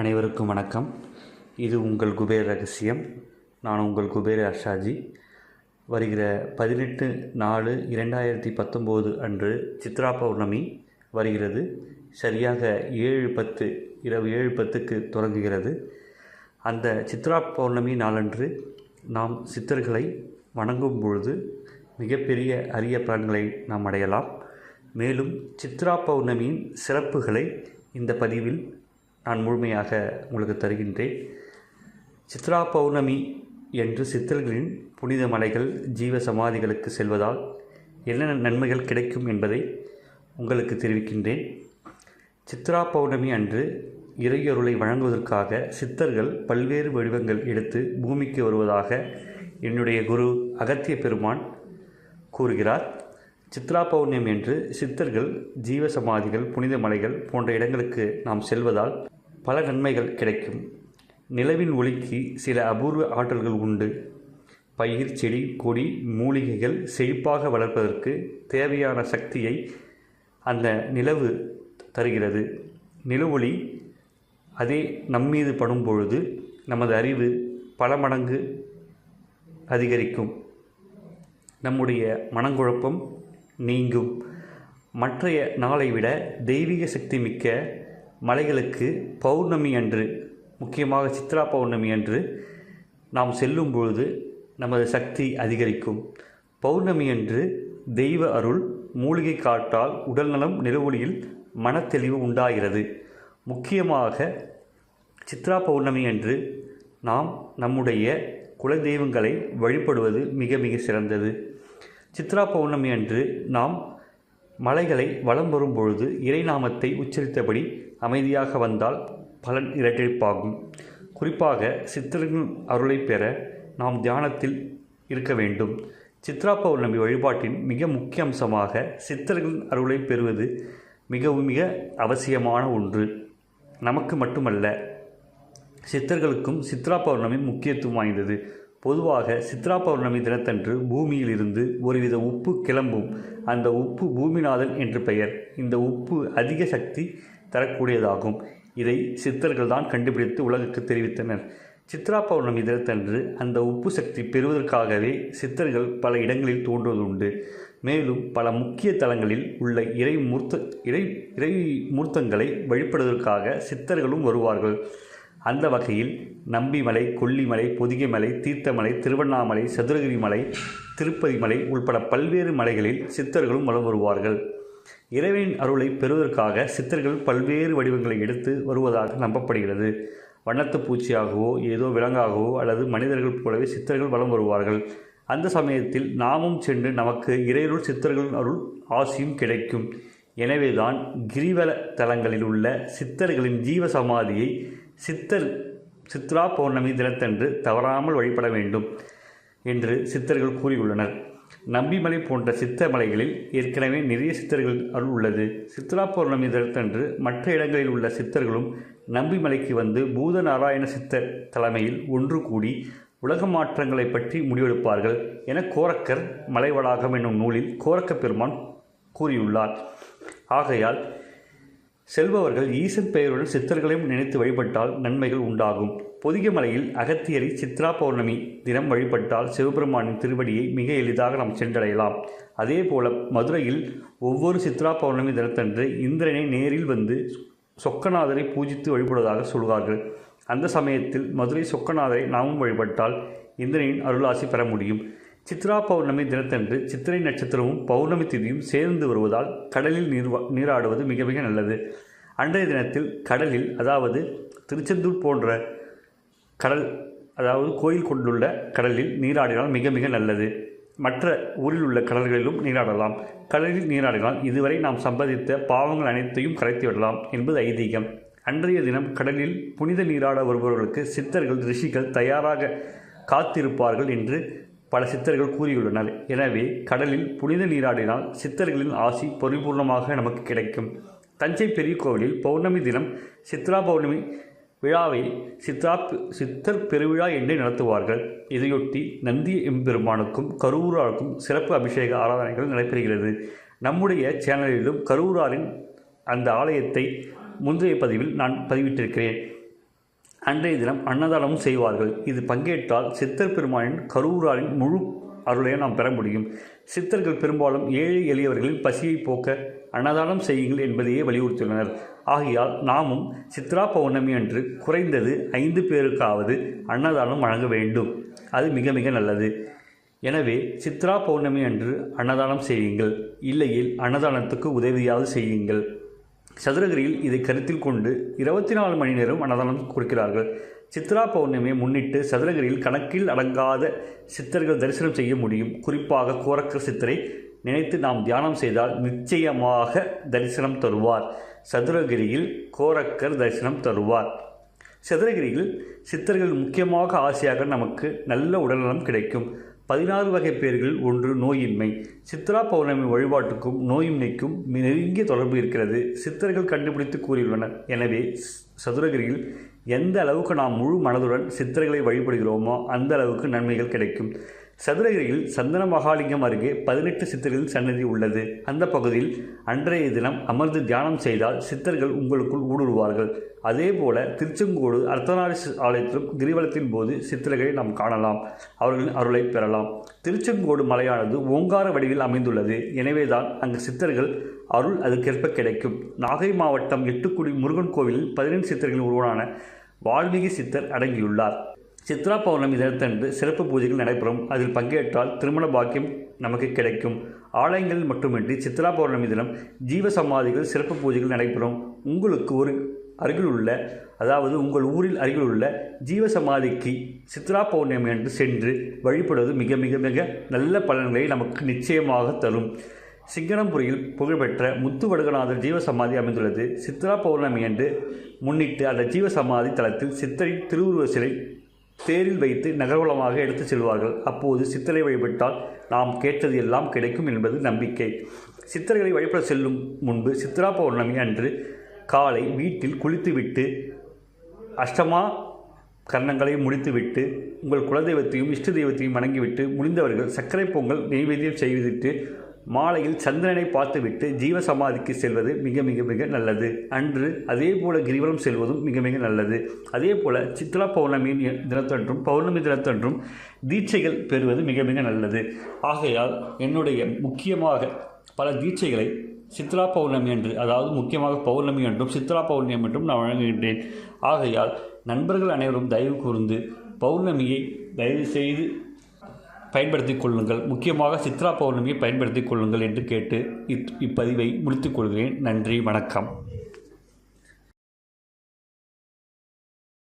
அனைவருக்கும் வணக்கம். இது உங்கள் குபேர் ரகசியம். நான் உங்கள் குபேர் அர்ஷாஜி. வருகிற பதினெட்டு நாலு இரண்டாயிரத்தி பத்தொம்போது அன்று சித்ரா பௌர்ணமி வருகிறது. சரியாக ஏழு பத்து இரவு ஏழு பத்துக்கு தொடங்குகிறது. அந்த சித்ரா பௌர்ணமி நாளன்று நாம் சித்தர்களை வணங்கும் பொழுது மிகப்பெரிய அரிய பலன்களை நாம் அடையலாம். மேலும் சித்ரா பௌர்ணமியின் சிறப்புகளை இந்த பதிவில் நான் முழுமையாக உங்களுக்கு தருகின்றேன். சித்ரா பௌர்ணமி என்று சித்தர்களின் புனித மலைகள் ஜீவ சமாதிகளுக்கு செல்வதால் என்னென்ன நன்மைகள் கிடைக்கும் என்பதை உங்களுக்கு தெரிவிக்கின்றேன். சித்ரா பௌர்ணமி அன்று இறையொருளை வழங்குவதற்காக சித்தர்கள் பல்வேறு வடிவங்கள் எடுத்து பூமிக்கு வருவதாக என்னுடைய குரு அகத்திய பெருமான் கூறுகிறார். சித்ரா பௌர்ணமி என்று சித்தர்கள் ஜீவ சமாதிகள் புனித மலைகள் போன்ற இடங்களுக்கு நாம் செல்வதால் பல நன்மைகள் கிடைக்கும். நிலவின் ஒளிக்கு சில அபூர்வ ஆற்றல்கள் உண்டு. பயிர் செடி கொடி மூலிகைகள் செழிப்பாக வளர்ப்பதற்கு தேவையான சக்தியை அந்த நிலவு தருகிறது. நிலவொளி அதே நம்மீது படும் பொழுது நமது அறிவு பல மடங்கு அதிகரிக்கும். நம்முடைய மனங்குழப்பம் நீங்கும். மற்றைய நாளை விட தெய்வீக சக்தி மிக்க மலைகளுக்கு பௌர்ணமி அன்று முக்கியமாக சித்ரா பௌர்ணமி அன்று நாம் செல்லும் பொழுது நமது சக்தி அதிகரிக்கும். பௌர்ணமி அன்று தெய்வ அருள் மூலிகை காட்டால் உடல்நலம் நிலவொளியில் மனத்தெளிவு உண்டாகிறது. முக்கியமாக சித்ரா பௌர்ணமி அன்று நாம் நம்முடைய குலதெய்வங்களை வழிபடுவது மிக மிக சிறந்தது. சித்ரா பௌர்ணமி அன்று நாம் மலைகளை வலம் வரும் பொழுது இறைநாமத்தை உச்சரித்தபடி அமைதியாக வந்தால் பலன் இரட்டிப்பாகும். குறிப்பாக சித்தர்கள் அருளை பெற நாம் தியானத்தில் இருக்க வேண்டும். சித்ரா பௌர்ணமி வழிபாட்டின் மிக முக்கிய அம்சமாக சித்தர்களின் அருளை பெறுவது மிகவும் மிக அவசியமான ஒன்று. நமக்கு மட்டுமல்ல சித்தர்களுக்கும் சித்ரா பௌர்ணமி முக்கியத்துவம் வாய்ந்தது. பொதுவாக சித்ரா பௌர்ணமி தினத்தன்று பூமியிலிருந்து ஒருவித உப்பு கிளம்பும். அந்த உப்பு பூமிநாதன் என்று பெயர். இந்த உப்பு அதிக சக்தி தரக்கூடியதாகும். இதை சித்தர்கள் தான் கண்டுபிடித்து உலகுக்கு தெரிவித்தனர். சித்ரா பௌர்ணமி தினத்தன்று அந்த உப்பு சக்தி பெறுவதற்காகவே சித்தர்கள் பல இடங்களில் தோன்றுவதுண்டு. மேலும் பல முக்கிய தலங்களில் உள்ள இறை மூர்த்த இறை இறை மூர்த்தங்களை வழிபடுவதற்காக சித்தர்களும் வருவார்கள். அந்த வகையில் நம்பிமலை கொல்லிமலை பொதிகைமலை தீர்த்தமலை திருவண்ணாமலை சதுரகிரி மலை திருப்பதி மலை உள்பட பல்வேறு மலைகளில் சித்தர்களும் வலம் வருவார்கள். இறைவனின் அருளை பெறுவதற்காக சித்தர்கள் பல்வேறு வடிவங்களை எடுத்து வருவதாக நம்பப்படுகிறது. வண்ணத்து பூச்சியாகவோ ஏதோ விலங்காகவோ அல்லது மனிதர்கள் போலவே சித்தர்கள் வலம் வருவார்கள். அந்த சமயத்தில் நாமும் சென்று நமக்கு இறையருள் சித்தர்களின் அருள் ஆசியும் கிடைக்கும். எனவேதான் கிரிவல தலங்களில் உள்ள சித்தர்களின் ஜீவ சமாதியை சித்தர் சித்ரா பௌர்ணமி தினத்தன்று தவறாமல் வழிபட வேண்டும் என்று சித்தர்கள் கூறியுள்ளனர். நம்பிமலை போன்ற சித்த மலைகளில் ஏற்கனவே நிறைய சித்தர்கள் அருள் உள்ளது. சித்ரா பௌர்ணமி தினத்தன்று மற்ற இடங்களில் உள்ள சித்தர்களும் நம்பிமலைக்கு வந்து பூத நாராயண சித்தர் தலைமையில் ஒன்று கூடி உலக மாற்றங்களை பற்றி முடிவெடுப்பார்கள் என கோரக்கர் மலை வளாகம் என்னும் நூலில் கோரக்க பெருமான் கூறியுள்ளார். ஆகையால் செல்பவர்கள் ஈசன் பெயருடன் சித்தர்களையும் நினைத்து வழிபட்டால் நன்மைகள் உண்டாகும். பொதிகமலையில் அகத்தியரை சித்ரா பௌர்ணமி தினம் வழிபட்டால் சிவபெருமானின் திருவடியை மிக எளிதாக நாம் சென்றடையலாம். அதே போல மதுரையில் ஒவ்வொரு சித்ரா பௌர்ணமி தினத்தன்று இந்திரனை நேரில் வந்து சொக்கநாதரை பூஜித்து வழிபடுவதாக சொல்வார்கள். அந்த சமயத்தில் மதுரை சொக்கநாதரை நாமும் வழிபட்டால் இந்திரனின் அருளாசி பெற முடியும். சித்ரா பௌர்ணமி தினத்தன்று சித்திரை நட்சத்திரமும் பௌர்ணமி திதியும் சேர்ந்து வருவதால் கடலில் நீர் நீராடுவது மிக மிக நல்லது. அன்றைய தினத்தில் கடலில் அதாவது திருச்செந்தூர் போன்ற கடல் அதாவது கோயில் கொண்டுள்ள கடலில் நீராடினால் மிக மிக நல்லது. மற்ற ஊரில் உள்ள கடல்களிலும் நீராடலாம். கடலில் நீராடினால் இதுவரை நாம் சம்பாதித்த பாவங்கள் அனைத்தையும் கரைத்து விடலாம் என்பது ஐதீகம். அன்றைய தினம் கடலில் புனித நீராட வருபவர்களுக்கு சித்தர்கள் ரிஷிகள் தயாராக காத்திருப்பார்கள் என்று பல சித்தர்கள் கூறியுள்ளனர். எனவே கடலில் புனித நீராடினால் சித்தர்களின் ஆசி பரிபூர்ணமாக நமக்கு கிடைக்கும். தஞ்சை பெரிய கோவிலில் பௌர்ணமி தினம் சித்ரா பௌர்ணமி விழாவை சித்தா சித்தர் பெருவிழா என்று நடத்துவார்கள். இதையொட்டி நந்தி எம்பெருமானுக்கும் கரூராருக்கும் சிறப்பு அபிஷேக ஆராதனைகள் நடைபெறுகிறது. நம்முடைய சேனலிலும் கரூராரின் அந்த ஆலயத்தை முந்தைய பதிவில் நான் பதிவிட்டிருக்கிறேன். அன்றைய தினம் அன்னதானமும் செய்வார்கள். இது பங்கேற்றால் சித்தர் பெருமானின் கரூராரின் முழு அருளையை நாம் பெற முடியும். சித்தர்கள் பெரும்பாலும் ஏழை எளியவர்களின் பசியை போக்க அன்னதானம் செய்யுங்கள் என்பதையே வலியுறுத்தியுள்ளனர். ஆகையால் நாமும் சித்ரா பௌர்ணமி அன்று குறைந்தது ஐந்து பேருக்காவது அன்னதானம் வழங்க வேண்டும். அது மிக மிக நல்லது. எனவே சித்ரா பௌர்ணமி அன்று அன்னதானம் செய்யுங்கள். இல்லையில் அன்னதானத்துக்கு உதவியாவது செய்யுங்கள். சதுரகிரியில் இதை கருத்தில் கொண்டு இருபத்தி நாலு மணி நேரம் அன்னதானம் கொடுக்கிறார்கள். சித்ரா பௌர்ணமியை முன்னிட்டு சதுரகிரியில் கணக்கில் அடங்காத சித்தர்கள் தரிசனம் செய்ய முடியும். குறிப்பாக கோரக்கர் சித்தரை நினைத்து நாம் தியானம் செய்தால் நிச்சயமாக தரிசனம் தருவார். சதுரகிரியில் கோரக்கர் தரிசனம் தருவார். சதுரகிரியில் சித்தர்கள் முக்கியமாக ஆசையாக நமக்கு நல்ல உடல்நலம் கிடைக்கும். பதினாறு வகை பேர்கள் ஒன்று நோயின்மை. சித்ரா பௌர்ணமி வழிபாட்டுக்கும் நோயின்மைக்கும் நெருங்கிய தொடர்பு இருக்கிறது. சித்தர்கள் கண்டுபிடித்து கூறியுள்ளனர். எனவே சதுரகிரியில் எந்த அளவுக்கு நாம் முழு மனதுடன் சித்தர்களை வழிபடுகிறோமோ அந்த அளவுக்கு நன்மைகள் கிடைக்கும். சதுரகிரியில் சந்தன மகாலிங்கம் அருகே பதினெட்டு சித்தர்களின் சன்னதி உள்ளது. அந்த பகுதியில் அன்றைய தினம் அமர்ந்து தியானம் செய்தால் சித்தர்கள் உங்களுக்குள் ஊடுருவார்கள். அதேபோல திருச்செங்கோடு அர்த்தநாரி ஆலயத்திலும் கிரிவலத்தின் போது சித்தர்களை நாம் காணலாம். அவர்களின் அருளை பெறலாம். திருச்செங்கோடு மலையானது ஓங்கார வடிவில் அமைந்துள்ளது. எனவேதான் அங்கு சித்தர்கள் அருள் அதற்கேற்ப கிடைக்கும். நாகை மாவட்டம் எட்டுக்குடி முருகன் கோவிலில் பதினெண்டு சித்தர்களின் ஒருவரான வால்மீகி சித்தர் அடங்கியுள்ளார். சித்ரா பௌர்ணமி தினத்தன்று சிறப்பு பூஜைகள் நடைபெறும். அதில் பங்கேற்றால் திருமண பாக்கியம் நமக்கு கிடைக்கும். ஆலயங்களில் மட்டுமின்றி சித்ரா பௌர்ணமி தினம் ஜீவ சமாதிகள் சிறப்பு பூஜைகள் நடைபெறும். உங்களுக்கு ஒரு அருகிலுள்ள அதாவது உங்கள் ஊரில் அருகிலுள்ள ஜீவ சமாதிக்கு சித்ரா பௌர்ணமி என்று சென்று வழிபடுவது மிக மிக மிக நல்ல பலன்களை நமக்கு நிச்சயமாக தரும். சிங்கனம்புரியில் புகழ்பெற்ற முத்துவடுகநாதர் ஜீவசமாதி அமைந்துள்ளது. சித்ரா பௌர்ணமி என்று முன்னிட்டு அந்த ஜீவசமாதி தளத்தில் சித்தரின் திருவுருவ சிலை தேரில் வைத்து நகர்வலமாக எடுத்துச் செல்வார்கள். அப்போது சித்தரை வழிபட்டால் நாம் கேட்டது எல்லாம் கிடைக்கும் என்பது நம்பிக்கை. சித்தர்களை வழிபட செல்லும் முன்பு சித்ரா பௌர்ணமி அன்று காலை வீட்டில் குளித்துவிட்டு அஷ்டமா கர்ணங்களை முடித்துவிட்டு உங்கள் குலதெய்வத்தையும் இஷ்ட தெய்வத்தையும் வணங்கிவிட்டு முடிந்தவர்கள் சர்க்கரை பொங்கல் நெய்வேத்தியம் செய்துவிட்டு மாலையில் சந்திரனை பார்த்துவிட்டு ஜீவசமாதிக்கு செல்வது மிக மிக மிக நல்லது. அன்று அதே போல கிரிவலம் செல்வதும் மிக மிக நல்லது. அதே போல சித்ரா பௌர்ணமி தினத்தன்றும் பௌர்ணமி தினத்தன்றும் தீட்சைகள் பெறுவது மிக மிக நல்லது. ஆகையால் என்னுடைய முக்கியமாக பல தீட்சைகளை சித்ரா பௌர்ணமி என்று அதாவது முக்கியமாக பௌர்ணமி என்றும் சித்ரா பௌர்ணமி என்றும் நான் வழங்குகின்றேன். ஆகையால் நண்பர்கள் அனைவரும் தயவு கூர்ந்து பௌர்ணமியை தயவு செய்து பயன்படுத்திக் கொள்ளுங்கள். முக்கியமாக சித்ரா பௌர்ணமியை பயன்படுத்திக் கொள்ளுங்கள் என்று கேட்டு இப் இப்பதிவை முடித்துக் கொள்கிறேன். நன்றி வணக்கம்.